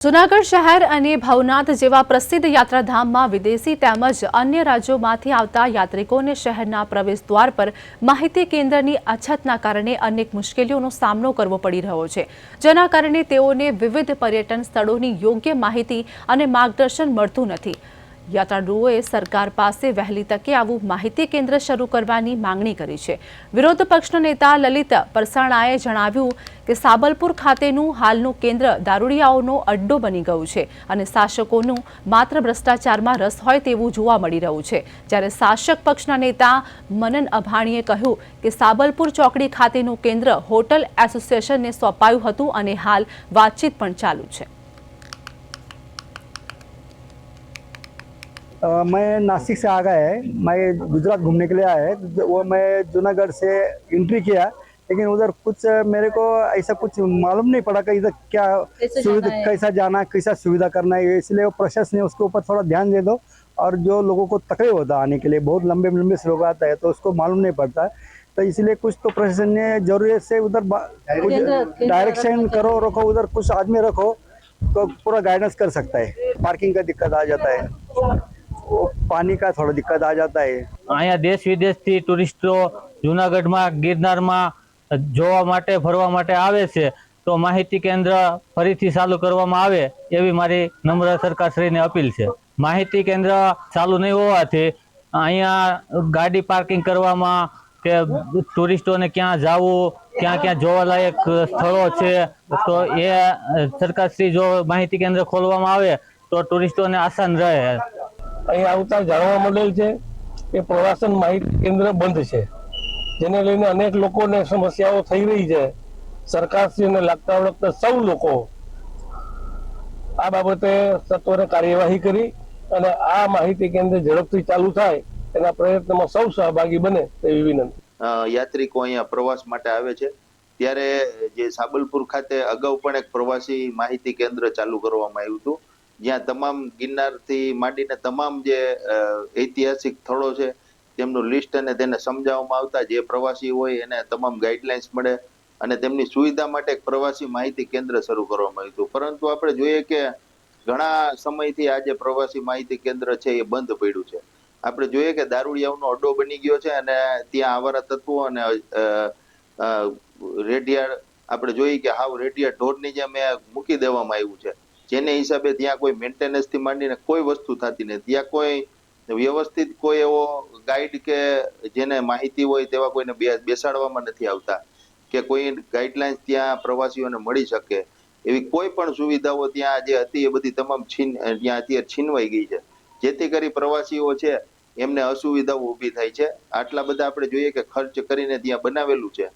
જુનાગઢ શહેર અને ભવનાથ જેવા પ્રસિદ્ધ યાત્રાધામમાં વિદેશી તેમજ અન્ય રાજ્યોમાંથી આવતા યાત્રિકોને શહેરના પ્રવેશ દ્વાર પર માહિતી કેન્દ્રની અછતના કારણે અનેક મુશ્કેલીઓનો સામનો કરવો પડી રહ્યો છે. જેના કારણે તેઓને વિવિધ પર્યટન સ્થળોની યોગ્ય માહિતી અને માર્ગદર્શન મળતું નથી. યાત્રાળુઓએ સરકાર પાસે વહેલી તકે આવું માહિતી કેન્દ્ર શરૂ કરવાની માંગણી કરી છે. વિરોધ પક્ષના નેતા લલિત પરસાણાએ જણાવ્યું કે સાબલપુર ખાતેનું હાલનું કેન્દ્ર દારૂડિયાઓનો અડ્ડો બની ગયું છે અને શાસકોનું માત્ર ભ્રષ્ટાચારમાં રસ હોય તેવું જોવા મળી રહ્યું છે. જ્યારે શાસક પક્ષના નેતા મનન અભાણીએ કહ્યું કે સાબલપુર ચોકડી ખાતેનું કેન્દ્ર હોટલ એસોસિએશનને સોંપાયું હતું અને હાલ વાતચીત પણ ચાલુ છે. अ, मैं नासिक से आ गया है। मैं गुजरात घूमने के लिए आया है। तो वो मैं जूनागढ़ से एंट्री किया लेकिन उधर कुछ मेरे को ऐसा कुछ मालूम नहीं पड़ा कि इधर क्या सुविधा कैसा जाना है? कैसा सुविधा करना है। इसलिए वो प्रशासन ने उसके ऊपर थोड़ा ध्यान दे दो और जो लोगों को तकलीफ़ होता है आने के लिए बहुत लंबे लंबे से लोग आता है तो उसको मालूम नहीं पड़ता। तो इसलिए कुछ तो प्रशासन ने ज़रूरत से उधर कुछ डायरेक्शन करो रखो उधर कुछ आदमी रखो तो पूरा गाइडेंस कर सकता है। पार्किंग का दिक्कत आ जाता है। पानी का थोड़ा दिक्कत आ जाता है અહીંયા દેશ વિદેશથી ટુરિસ્ટો જુનાગઢમાં ગિરનારમાં જોવા માટે ફરવા માટે આવે છે તો માહિતી કેન્દ્ર ફરીથી ચાલુ કરવામાં આવે એવી મારી નમ્ર સરકારશ્રીને અપીલ છે માહિતી કેન્દ્ર ચાલુ નહીં હોવાથી અહીંયા ગાડી પાર્કિંગ કરવામાં કે ટુરિસ્ટોને ક્યાં જવું ક્યાં ક્યાં જોવાલાયક સ્થળો છે તો એ સરકારશ્રી જો માહિતી કેન્દ્ર ખોલવામાં આવે તો ટુરિસ્ટોને આસાન રહે અહીં આવતા જાણવા મળેલ છે કે પ્રવાસન માહિતી કેન્દ્ર બંધ છે. જેને લઈને અનેક લોકોને સમસ્યાઓ થઈ રહી છે. સરકારશ્રીને લાગતા વળગતા સૌ લોકો આ બાબતે સત્વરે કાર્યવાહી કરી અને આ માહિતી કેન્દ્ર ઝડપથી ચાલુ થાય એના પ્રયત્નમાં સૌ સહભાગી બને તેવી વિનંતી. યાત્રિકો અહીંયા પ્રવાસ માટે આવે છે. ત્યારે જે સાબલપુર ખાતે અગાઉ પણ એક પ્રવાસી માહિતી કેન્દ્ર ચાલુ કરવામાં આવ્યું હતું. જ્યાં તમામ ગિરનારથી માંડીને તમામ જે ઐતિહાસિક સ્થળો છે, તેમનું લિસ્ટ અને તેને સમજાવવામાં આવતા જે પ્રવાસી હોય એને તમામ ગાઈડલાઇન્સ મળે અને તેમની સુવિધા માટે એક પ્રવાસી માહિતી કેન્દ્ર શરૂ કરવામાં આવ્યું હતું. પરંતુ આપણે જોઈએ કે ઘણા સમયથી આ જે પ્રવાસી માહિતી કેન્દ્ર છે એ બંધ પડ્યું છે. આપણે જોઈએ કે દારૂડિયાઓનો અડ્ડો બની ગયો છે અને ત્યાં આવારા તત્વો અને રેડિયા આપણે જોઈએ કે હાવ રેડિયા ઢોરની જેમ મૂકી દેવામાં આવ્યું છે. જેને હિસાબે ત્યાં કોઈ મેન્ટેનન્સથી માંડીને કોઈ વસ્તુ થતી નથી. ત્યાં કોઈ વ્યવસ્થિત કોઈ એવો ગાઈડ કે જેને માહિતી હોય તેવા કોઈને બેસાડવામાં નથી આવતા કે કોઈ ગાઈડલાઇન્સ ત્યાં પ્રવાસીઓને મળી શકે. એવી કોઈ પણ સુવિધાઓ ત્યાં જે હતી એ બધી તમામ છીન ત્યાં અત્યારે છીનવાઈ ગઈ છે. જેથી કરી પ્રવાસીઓ છે એમને અસુવિધાઓ ઊભી થાય છે. આટલા બધા આપણે જોઈએ કે ખર્ચ કરીને ત્યાં બનાવેલું છે.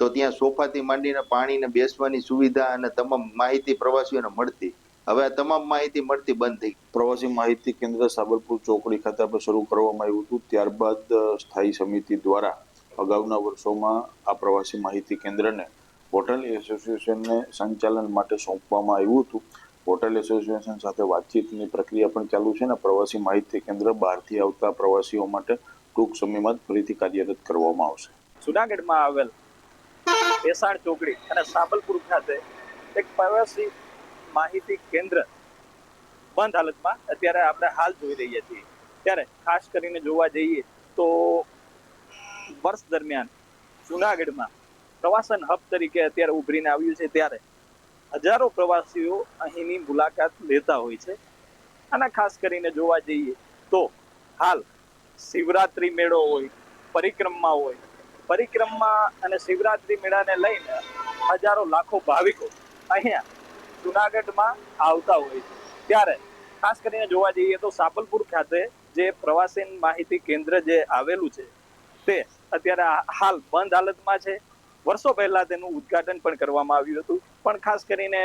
તો ત્યાં સોફાથી માંડીને પાણીને બેસવાની સુવિધા અને તમામ માહિતી પ્રવાસીઓને મળતી. હવે આ તમામ માહિતી મળતી બંધ થઈ પ્રવાસી માહિતી કેન્દ્ર સાબરપુર ચોકડી ખાતે આપણે શરૂ કરવામાં આવ્યું હતું. ત્યારબાદ સ્થાયી સમિતિ દ્વારા અગાઉના વર્ષોમાં આ પ્રવાસી માહિતી કેન્દ્રને હોટલ એસોસિએશનને સંચાલન માટે સોંપવામાં આવ્યું હતું. હોટલ એસોસિએશન સાથે વાતચીતની પ્રક્રિયા પણ ચાલુ છે અને પ્રવાસી માહિતી કેન્દ્ર બહારથી આવતા પ્રવાસીઓ માટે ટૂંક સમયમાં જ ફરીથી કાર્યરત કરવામાં આવશે. જુનાગઢમાં આવેલ બેસાણ ચોકડી અને સાબલપુર ખાતે એક પ્રવાસી માહિતી કેન્દ્ર બંધ હાલતમાં અત્યારે આપણે હાલ જોઈ રહ્યા છીએ. ત્યારે ખાસ કરીને જોવા જઈએ તો વર્ષ દરમિયાન જુનાગઢમાં પ્રવાસન હબ તરીકે અત્યારે ઉભરીને આવ્યું છે ત્યારે હજારો પ્રવાસીઓ અહીંની મુલાકાત લેતા હોય છે. અને ખાસ કરીને જોવા જઈએ તો હાલ શિવરાત્રી મેળો હોય, પરિક્રમા હોય. પરિક્રમા અને શિવરાત્રી મેળાને લઈને હજારો લાખો ભાવિકો અહીંયા જુનાગઢમાં આવતા હોય છે. ત્યારે ખાસ કરીને જોવા જઈએ તો સાપલપુર ખાતે જે પ્રવાસીન માહિતી કેન્દ્ર જે આવેલું છે, તે અત્યારે હાલ બંધ હાલતમાં છે. વર્ષો પહેલા તેનું ઉદ્ઘાટન પણ કરવામાં આવ્યું હતું. પણ ખાસ કરીને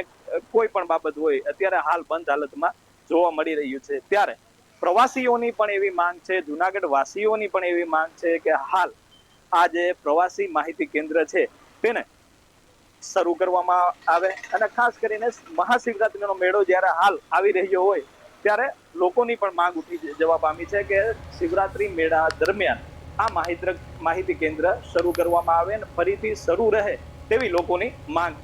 કોઈ પણ બાબત હોય, અત્યારે હાલ બંધ હાલતમાં જોવા મળી રહ્યું છે. ત્યારે પ્રવાસીઓની પણ એવી માંગ છે જુનાગઢ વાસીઓની પણ એવી માંગ છે કે હાલ આ જે પ્રવાસી માહિતી કેન્દ્ર છે, તેને શરૂ કરવામાં આવે અને ખાસ કરીને મહાશિવરાત્રીનો મેળો જ્યારે હાલ આવી રહ્યો હોય ત્યારે લોકોની પણ માંગ ઉઠી જવા પામી છે કે શિવરાત્રી મેળા દરમિયાન આ માહિતી માહિતી કેન્દ્ર શરૂ કરવામાં આવે અને ફરીથી શરૂ રહે તેવી લોકોની માંગ